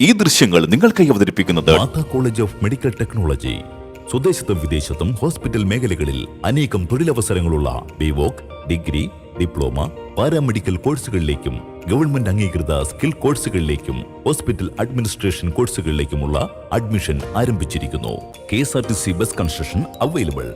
ഈ ദൃശ്യങ്ങൾ നിങ്ങൾക്കായി അവതരിപ്പിക്കുന്നത് കോളേജ് ഓഫ് മെഡിക്കൽ ടെക്നോളജി സ്വദേശത്തും വിദേശത്തും ഹോസ്പിറ്റൽ മേഖലകളിൽ അനേകം തൊഴിലവസരങ്ങളുള്ള ബിവോക് ഡിഗ്രി ഡിപ്ലോമ പാരാമെഡിക്കൽ കോഴ്സുകളിലേക്കും ഗവൺമെന്റ് അംഗീകൃത സ്കിൽ കോഴ്സുകളിലേക്കും ഹോസ്പിറ്റൽ അഡ്മിനിസ്ട്രേഷൻ കോഴ്സുകളിലേക്കുമുള്ള അഡ്മിഷൻ ആരംഭിച്ചിരിക്കുന്നു. K S R T C bus construction available.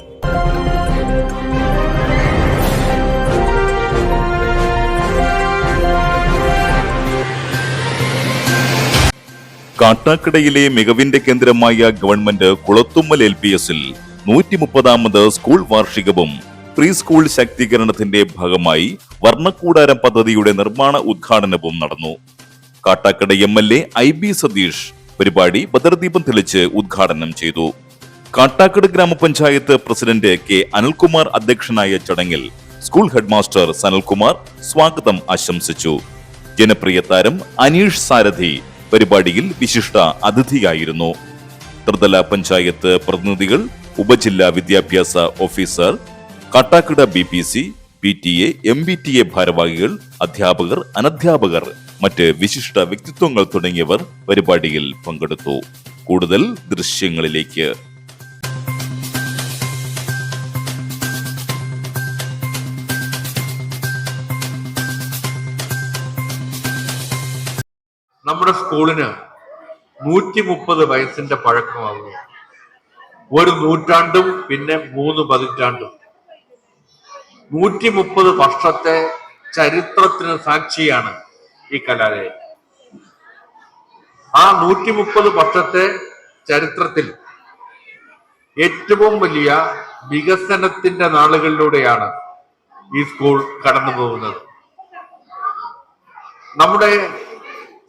കാട്ടാക്കടയിലെ മികവിന്റെ കേന്ദ്രമായ ഗവൺമെന്റ് കുളത്തുമ്മൽ എൽ പി എസിൽ നൂറ്റി മുപ്പതാമത് സ്കൂൾ വാർഷികവും പ്രീ സ്കൂൾ ശാക്തീകരണത്തിന്റെ ഭാഗമായി വർണക്കൂടാരം പദ്ധതിയുടെ നിർമ്മാണ ഉദ്ഘാടനവും നടന്നു. Kattakada M L A I B Satish പരിപാടി ബദർദീപം തെളിച്ച് ഉദ്ഘാടനം ചെയ്തു. കാട്ടാക്കട ഗ്രാമപഞ്ചായത്ത് പ്രസിഡന്റ് കെ അനിൽകുമാർ അധ്യക്ഷനായ ചടങ്ങിൽ സ്കൂൾ ഹെഡ്മാസ്റ്റർ സനൽകുമാർ സ്വാഗതം ആശംസിച്ചു. ജനപ്രിയ താരം അനീഷ് സാരഥി പരിപാടിയിൽ വിശിഷ്ട അതിഥിയായിരുന്നു. ത്രിതല പഞ്ചായത്ത് പ്രതിനിധികൾ ഉപജില്ലാ വിദ്യാഭ്യാസ officer Kattakada B P C P T A M B T A ഭാരവാഹികൾ അധ്യാപകർ അനധ്യാപകർ മറ്റ് വിശിഷ്ട വ്യക്തിത്വങ്ങൾ തുടങ്ങിയവർ പരിപാടിയിൽ പങ്കെടുത്തു. കൂടുതൽ ദൃശ്യങ്ങളിലേക്ക് നമ്മുടെ സ്കൂളിന് നൂറ്റി മുപ്പത് വയസ്സിന്റെ പഴക്കമാകുന്നു ഒരു നൂറ്റാണ്ടും പിന്നെ മൂന്ന് പതിറ്റാണ്ടും. നൂറ്റി മുപ്പത് വർഷത്തെ ചരിത്രത്തിന് സാക്ഷിയാണ് ഈ കലാലയം. ആ നൂറ്റി മുപ്പത് വർഷത്തെ ചരിത്രത്തിൽ ഏറ്റവും വലിയ വികസനത്തിന്റെ നാളുകളിലൂടെയാണ് ഈ സ്കൂൾ കടന്നു പോകുന്നത് നമ്മുടെ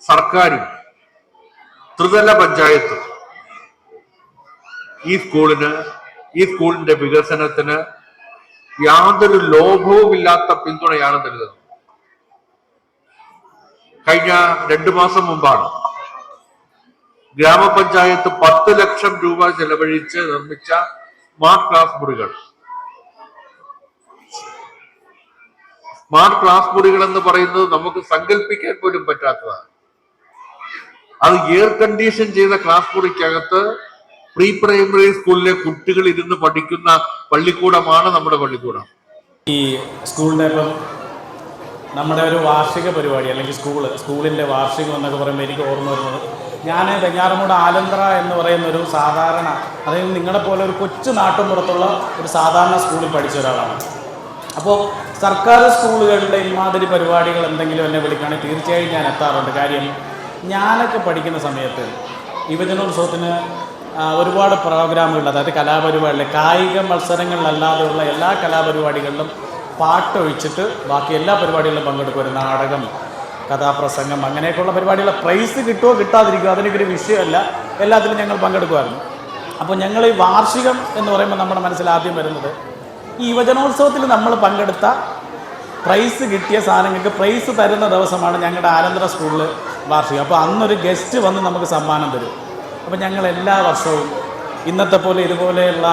സർക്കാരും ത്രിതല പഞ്ചായത്തും ഈ സ്കൂളിന് ഈ സ്കൂളിന്റെ വികസനത്തിന് യാതൊരു ലോഭവുമില്ലാത്ത പിന്തുണയാണ് നൽകുന്നത്. കഴിഞ്ഞ രണ്ടു മാസം മുമ്പാണ് ഗ്രാമപഞ്ചായത്ത് പത്ത് ലക്ഷം രൂപ ചെലവഴിച്ച് നിർമ്മിച്ച സ്മാർട്ട് ക്ലാസ് മുറികൾ. സ്മാർട്ട് ക്ലാസ് മുറികൾ എന്ന് പറയുന്നത് നമുക്ക് സങ്കല്പിക്കാൻ പോലും പറ്റാത്തതാണ്. അത് എയർ കണ്ടീഷൻ ചെയ്ത ക്ലാസ് മുറിക്കകത്ത് പ്രീ പ്രൈമറി സ്കൂളിലെ കുട്ടികൾ ഇരുന്ന് പഠിക്കുന്ന പള്ളിക്കൂടമാണ് നമ്മുടെ പള്ളിക്കൂടം. ഈ സ്കൂളിന്റെ ഇപ്പം നമ്മുടെ ഒരു വാർഷിക പരിപാടി അല്ലെങ്കിൽ സ്കൂൾ സ്കൂളിന്റെ വാർഷികം എന്നൊക്കെ പറയുമ്പോൾ എനിക്ക് ഓർമ്മ വരുന്നത്. ഞാൻ വെഞ്ഞാറമൂട് ആലന്തറ എന്ന് പറയുന്ന ഒരു സാധാരണ അതായത് നിങ്ങളെ പോലെ ഒരു കൊച്ചു നാട്ടുമ്പുറത്തുള്ള ഒരു സാധാരണ സ്കൂളിൽ പഠിച്ച ഒരാളാണ്. അപ്പോൾ സർക്കാർ സ്കൂളുകളുടെ ഇമാതിരി പരിപാടികൾ എന്തെങ്കിലും എന്നെ വിളിക്കുകയാണെങ്കിൽ തീർച്ചയായും ഞാൻ എത്താറുണ്ട്. കാര്യം ഞാനൊക്കെ പഠിക്കുന്ന സമയത്ത് യുവജനോത്സവത്തിന് ഒരുപാട് പ്രോഗ്രാമുകൾ അതായത് കലാപരിപാടികൾ കായിക മത്സരങ്ങളിലല്ലാതെയുള്ള എല്ലാ കലാപരിപാടികളിലും പാട്ടൊഴിച്ചിട്ട് ബാക്കി എല്ലാ പരിപാടികളിലും പങ്കെടുക്കും. ഒരു നാടകം കഥാപ്രസംഗം അങ്ങനെയൊക്കെയുള്ള പരിപാടികളെ പ്രൈസ് കിട്ടുമോ കിട്ടാതിരിക്കുമോ ഒരു വിഷയമല്ല. എല്ലാത്തിലും ഞങ്ങൾ പങ്കെടുക്കുമായിരുന്നു. അപ്പോൾ ഞങ്ങൾ ഈ വാർഷികം എന്ന് പറയുമ്പോൾ നമ്മുടെ മനസ്സിൽ ആദ്യം വരുന്നത് ഈ യുവജനോത്സവത്തിൽ നമ്മൾ പങ്കെടുത്ത പ്രൈസ് കിട്ടിയ സാധനങ്ങൾക്ക് പ്രൈസ് തരുന്ന ദിവസമാണ് ഞങ്ങളുടെ ആനന്ദര സ്കൂളിൽ വാർഷികം. അപ്പോൾ അന്നൊരു ഗസ്റ്റ് വന്ന് നമുക്ക് സമ്മാനം തരും. അപ്പോൾ ഞങ്ങൾ എല്ലാ വർഷവും ഇന്നത്തെ പോലെ ഇതുപോലെയുള്ള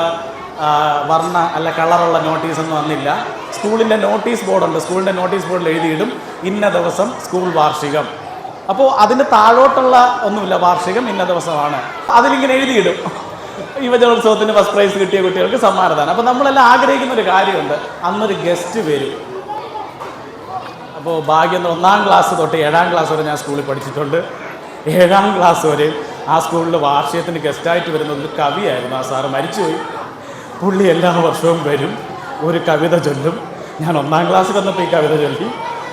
വർണ അല്ല കളറുള്ള നോട്ടീസൊന്നും വന്നില്ല. സ്കൂളിന്റെ നോട്ടീസ് ബോർഡുണ്ട്. സ്കൂളിന്റെ നോട്ടീസ് ബോർഡിൽ എഴുതിയിടും. ഇന്ന ദിവസം സ്കൂൾ വാർഷികം. അപ്പോൾ അതിന് താഴോട്ടുള്ള ഒന്നുമില്ല. വാർഷികം ഇന്ന ദിവസമാണ്. അതിലിങ്ങനെ എഴുതിയിടും. യുവജനോത്സവത്തിന് ഫസ്റ്റ് പ്രൈസ് കിട്ടിയ കുട്ടികൾക്ക് സമ്മാനതാണ് അപ്പോൾ നമ്മളെല്ലാം ആഗ്രഹിക്കുന്ന ഒരു കാര്യമുണ്ട്. അന്നൊരു ഗസ്റ്റ് വരും. അപ്പോൾ ഭാഗ്യം ഒന്നാം ക്ലാസ് തൊട്ട് ഏഴാം ക്ലാസ് വരെ ഞാൻ സ്കൂളിൽ പഠിച്ചിട്ടുണ്ട്. ഏഴാം ക്ലാസ് വരെ ആ സ്കൂളിൽ വാർഷികത്തിന് ഗസ്റ്റായിട്ട് വരുന്ന ഒരു കവിയായിരുന്നു. ആ സാറ് മരിച്ചുപോയി. പുള്ളി എല്ലാ വർഷവും വരും. ഒരു കവിത ചൊല്ലും. ഞാൻ ഒന്നാം ക്ലാസ്സിൽ വന്നപ്പോൾ ഈ കവിത ചൊല്ലി.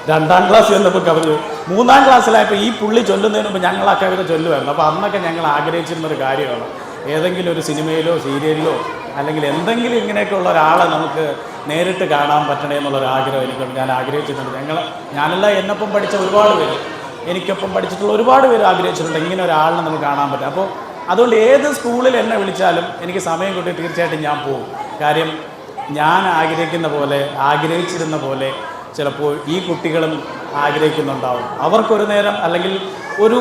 രണ്ടാം ക്ലാസ്സിൽ വന്നപ്പോൾ കവിത മൂന്നാം ക്ലാസ്സിലായപ്പോൾ ഈ പുള്ളി ചൊല്ലുന്നതിന് മുമ്പ് ഞങ്ങൾ ആ കവിത ചൊല്ലുമായിരുന്നു. അപ്പോൾ അന്നൊക്കെ ഞങ്ങൾ ആഗ്രഹിച്ചിരുന്ന ഒരു കാര്യമാണ്. ഏതെങ്കിലും ഒരു സിനിമയിലോ സീരിയലിലോ അല്ലെങ്കിൽ എന്തെങ്കിലും ഇങ്ങനെയൊക്കെയുള്ള ഒരാളെ നമുക്ക് നേരിട്ട് കാണാൻ പറ്റണേ എന്നുള്ളൊരു ആഗ്രഹം എനിക്കുണ്ട്. ഞാൻ ആഗ്രഹിച്ചിട്ടുണ്ട്. ഞങ്ങൾ ഞാനല്ല എന്നൊപ്പം പഠിച്ച ഒരുപാട് പേര് എനിക്കൊപ്പം പഠിച്ചിട്ടുള്ള ഒരുപാട് പേര് ആഗ്രഹിച്ചിട്ടുണ്ട്. ഇങ്ങനെ ഒരാളിനെ നമുക്ക് കാണാൻ പറ്റും. അപ്പോൾ അതുകൊണ്ട് ഏത് സ്കൂളിൽ എന്നെ വിളിച്ചാലും എനിക്ക് സമയം കിട്ടി തീർച്ചയായിട്ടും ഞാൻ പോകും. കാര്യം ഞാൻ ആഗ്രഹിക്കുന്ന പോലെ ആഗ്രഹിച്ചിരുന്ന പോലെ ചിലപ്പോൾ ഈ കുട്ടികളും ആഗ്രഹിക്കുന്നുണ്ടാവും. അവർക്കൊരു നേരം അല്ലെങ്കിൽ ഒരു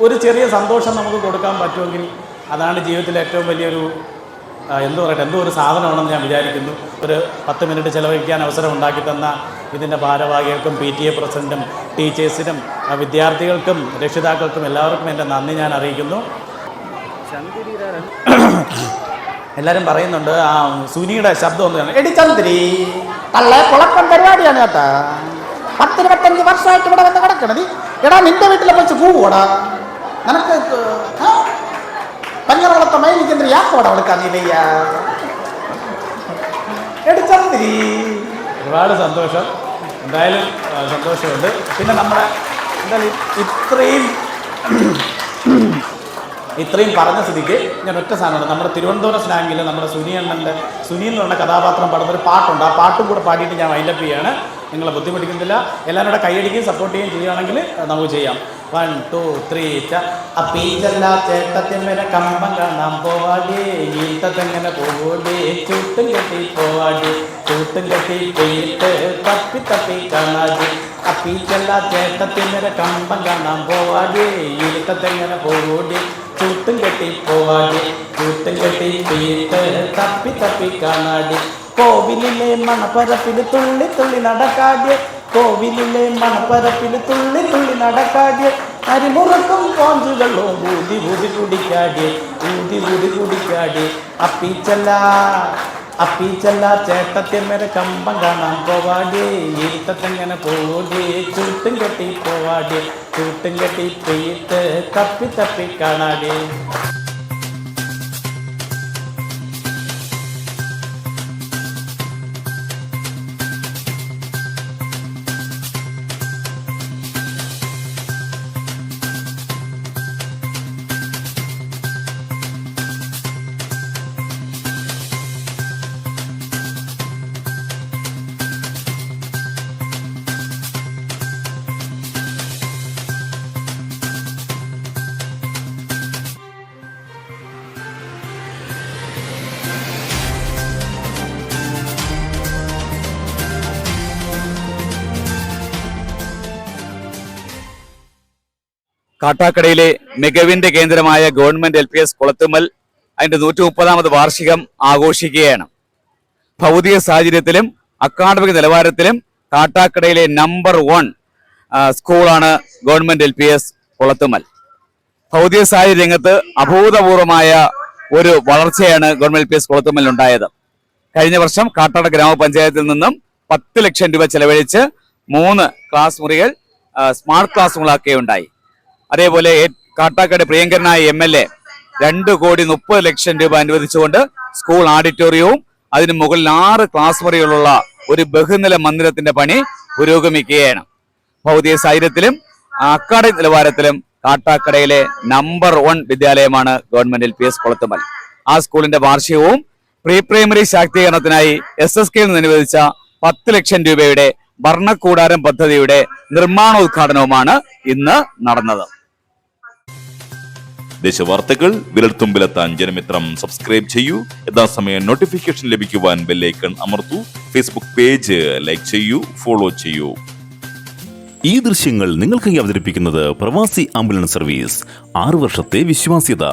ഒരു ചെറിയ സന്തോഷം നമുക്ക് കൊടുക്കാൻ പറ്റുമെങ്കിൽ അതാണ് ജീവിതത്തിലെ ഏറ്റവും വലിയൊരു എന്ത് പറയട്ടെ എന്തോ ഒരു സാധനമാണെന്ന് ഞാൻ വിചാരിക്കുന്നു. ഒരു പത്ത് മിനിറ്റ് ചിലവഴിക്കാൻ അവസരം ഉണ്ടാക്കി തന്ന ഇതിന്റെ ഭാരവാഹികൾക്കും പി ടി എ പ്രസിഡന്റും ടീച്ചേഴ്സിനും വിദ്യാർത്ഥികൾക്കും രക്ഷിതാക്കൾക്കും എല്ലാവർക്കും എന്റെ നന്ദി ഞാൻ അറിയിക്കുന്നു. എല്ലാവരും പറയുന്നുണ്ട് ആ സുനിയുടെ ശബ്ദം ഒന്ന് എടി ചന്ദ്രി അല്ല കുളപ്പൻ പരിപാടിയാണ് കേട്ടാ. പത്തിരുപത്തഞ്ച് വർഷമായിട്ട് ഇവിടെ വന്ന് കിടക്കണത്. എടാ നിന്റെ വീട്ടിലെ വെച്ച് പോവൂടാ നിനക്ക് പഞ്ഞറവളത്തെ മൈലിക്കെന്തിരി യാക്കോടെ അവൾക്കാന്നില്ലയ്യ എടുത്തന്ത്രി ഒരുപാട് സന്തോഷം. എന്തായാലും സന്തോഷമുണ്ട്. പിന്നെ നമ്മുടെ എന്തായാലും ഇത്രയും ഇത്രയും പറഞ്ഞ സ്ഥിതിക്ക് ഞാൻ ഒറ്റ സാധനമാണ്. നമ്മുടെ തിരുവനന്തപുരം സ്ലാങ്ങിൽ നമ്മുടെ സുനി അണ്ണന്റെ സുനി എന്ന് പറഞ്ഞ കഥാപാത്രം പാടുന്ന ഒരു പാട്ടുണ്ട്. ആ പാട്ടും കൂടെ പാടിയിട്ട് ഞാൻ വൈൻഡപ്പ് ചെയ്യാണ്. നിങ്ങളെ ബുദ്ധിമുട്ടിക്കുന്നില്ല എല്ലാവരും കൂടെ കൈയടിക്കുകയും സപ്പോർട്ട് ചെയ്യുകയും ചെയ്യുകയാണെങ്കിൽ നമുക്ക് ചെയ്യാം. വൺ ടു ത്രീ അപ്പീച്ചല്ല ചേട്ടത്തിമ്മനെ കമ്പം കാണാൻ പോവാടി. ഈട്ടത്തെങ്ങനെ പോവാടി. ചൂട്ടും കെട്ടി പോവാടി. ചൂട്ടും കെട്ടി പോയിട്ട് തപ്പി തപ്പി കാണാടി. അപ്പീച്ചല്ല ചേട്ടത്തിമ്മനെ കമ്പം കാണാൻ പോവാടി. ഈട്ടത്തെങ്ങനെ പോവാടി. ചൂട്ടും കെട്ടി പോവാടി. ചൂട്ടും കെട്ടി പോയിട്ട് തപ്പി തപ്പി കാണാടി. കോവിലിലെ മണപ്പരപ്പിൽ തുള്ളി തുള്ളി നടക്കാടിയ കോവിലിലെ മണപ്പരപ്പിൽ തുള്ളി തുള്ളി നടക്കാടി അരിമുറക്കും കോഞ്ചുകളോ ഊതി ഊതി കുടിക്കാടി ഊതി ഊതി കുടിക്കാടി അപ്പീച്ചല്ല അപ്പീച്ചല്ല ചേട്ടത്തിന്മേരെ കമ്പം കാണാൻ പോവാടി ഇരുത്തത്തെങ്ങനെ പോടി ചൂട്ടും കെട്ടി പോവാടി ചൂട്ടും കെട്ടി പെയ്ത്ത് തപ്പി തപ്പി കാണാടി കാട്ടാക്കടയിലെ മികവിന്റെ കേന്ദ്രമായ government L P S Kulathummal അതിന്റെ നൂറ്റി മുപ്പതാമത് വാർഷികം ആഘോഷിക്കുകയാണ്. ഭൗതിക സാഹചര്യത്തിലും അക്കാഡമിക് നിലവാരത്തിലും കാട്ടാക്കടയിലെ നമ്പർ വൺ സ്കൂളാണ് government L P S Kulathummal. ഭൗതിക സാഹചര്യ രംഗത്ത് അഭൂതപൂർവമായ ഒരു വളർച്ചയാണ് government L P S Kulathummal ഉണ്ടായത്. കഴിഞ്ഞ വർഷം കാട്ടാട ഗ്രാമപഞ്ചായത്തിൽ നിന്നും പത്ത് ലക്ഷം രൂപ ചെലവഴിച്ച് മൂന്ന് ക്ലാസ് മുറികൾ സ്മാർട്ട് ക്ലാസ് മുറികളാക്കുകയുണ്ടായി അതേപോലെ കാട്ടാക്കട പ്രിയങ്കരനായ എം എൽ എ രണ്ട് കോടി മുപ്പത് ലക്ഷം രൂപ അനുവദിച്ചുകൊണ്ട് സ്കൂൾ ഓഡിറ്റോറിയവും അതിന് മുകളിൽ ആറ് ക്ലാസ് മുറികളുള്ള ഒരു ബഹുനില മന്ദിരത്തിന്റെ പണി പുരോഗമിക്കുകയാണ്. ഭൗതിക സാഹചര്യത്തിലും അക്കാഡമിക് നിലവാരത്തിലും കാട്ടാക്കടയിലെ number one വിദ്യാലയമാണ് government L P S Kulathummal ആ സ്കൂളിന്റെ വാർഷികവും പ്രീ പ്രൈമറി ശാക്തീകരണത്തിനായി എസ് എസ് കെയിൽ നിന്ന് അനുവദിച്ച പത്ത് ലക്ഷം രൂപയുടെ ഭരണകൂടാരം പദ്ധതിയുടെ നിർമ്മാണോദ്ഘാടനവുമാണ് ഇന്ന് നടന്നത്. ദേശവാർത്തകൾ വിരൽത്തുമ്പിലെത്താൻ ജനമിത്രം സബ്സ്ക്രൈബ് ചെയ്യൂ. യഥാസമയം നോട്ടിഫിക്കേഷൻ ലഭിക്കുവാൻ ബെല്ലൈക്കൺ അമർത്തൂ. ഫേസ്ബുക്ക് പേജ് ലൈക്ക് ചെയ്യൂ ഫോളോ ചെയ്യൂ. ഈ ദൃശ്യങ്ങൾ നിങ്ങൾക്കായി അവതരിപ്പിക്കുന്നത് പ്രവാസി ആംബുലൻസ് സർവീസ്. ആറു വർഷത്തെ വിശ്വാസ്യത.